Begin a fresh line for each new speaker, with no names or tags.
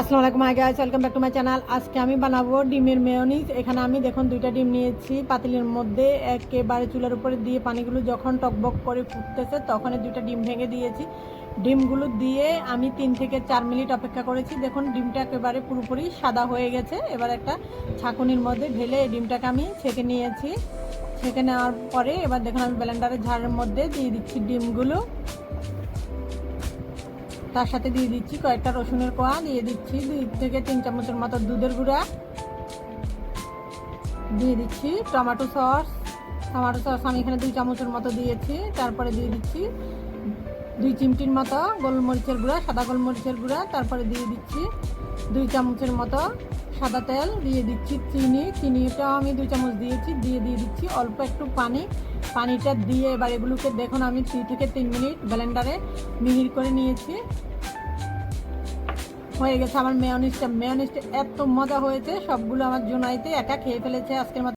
আসসালামু আলাইকুম hi guys welcome back to my channel আজকে আমি বানাবো ডিমের মেয়নিজ এখানে আমি দেখুন দুইটা ডিম নিয়েছি, পাতিলের মধ্যে একেবারে চুলার উপরে দিয়ে পানিগুলো যখন টকবক করে ফুটতেছে তখন দুইটা ডিম ভেঙে দিয়েছি। ডিমগুলো দিয়ে আমি তিন থেকে চার মিনিট অপেক্ষা করেছি। দেখুন ডিমটা একেবারে পুরোপুরি সাদা হয়ে গেছে। এবার একটা ছাঁকুনির মধ্যে ঢেলে এই ডিমটাকে আমি ছেঁকে নিয়েছি। ছেঁকে নেওয়ার পরে এবার দেখুন আমি ব্লেন্ডারের ঝাড়ের মধ্যে দিয়ে দিচ্ছি ডিমগুলো। তার সাথে দিয়ে দিচ্ছি কয়েকটা রসুনের কোয়া, দিয়ে দিচ্ছি দুই থেকে তিন চামচের মতো দুধের গুঁড়া। দিয়ে দিচ্ছি টমেটো সস। টমেটো সস আমি এখানে দুই চামচের মতো দিয়েছি। তারপরে দিয়ে দিচ্ছি দুই চিমটির মতো গোলমরিচের গুঁড়া, সাদা গোলমরিচের গুঁড়া। তারপরে দিয়ে দিচ্ছি দুই চামচের মতো সাদা তেল, দিয়ে দিচ্ছি চিনি। চিনিটাও আমি দুই চামচ দিয়েছি, দিয়ে দিয়ে দিচ্ছি অল্প একটু পানি। পানিটা দিয়ে এবার এগুলোকে দেখুন, আমি দুই থেকে তিন মিনিট ব্লেন্ডারে মিহির করে নিয়েছি। হয়ে গেছে আমার মেয়নিসটা মেয়নিসটা এত মজা হয়েছে, সবগুলো আমার জোনাইতে একা খেয়ে ফেলেছে আজকের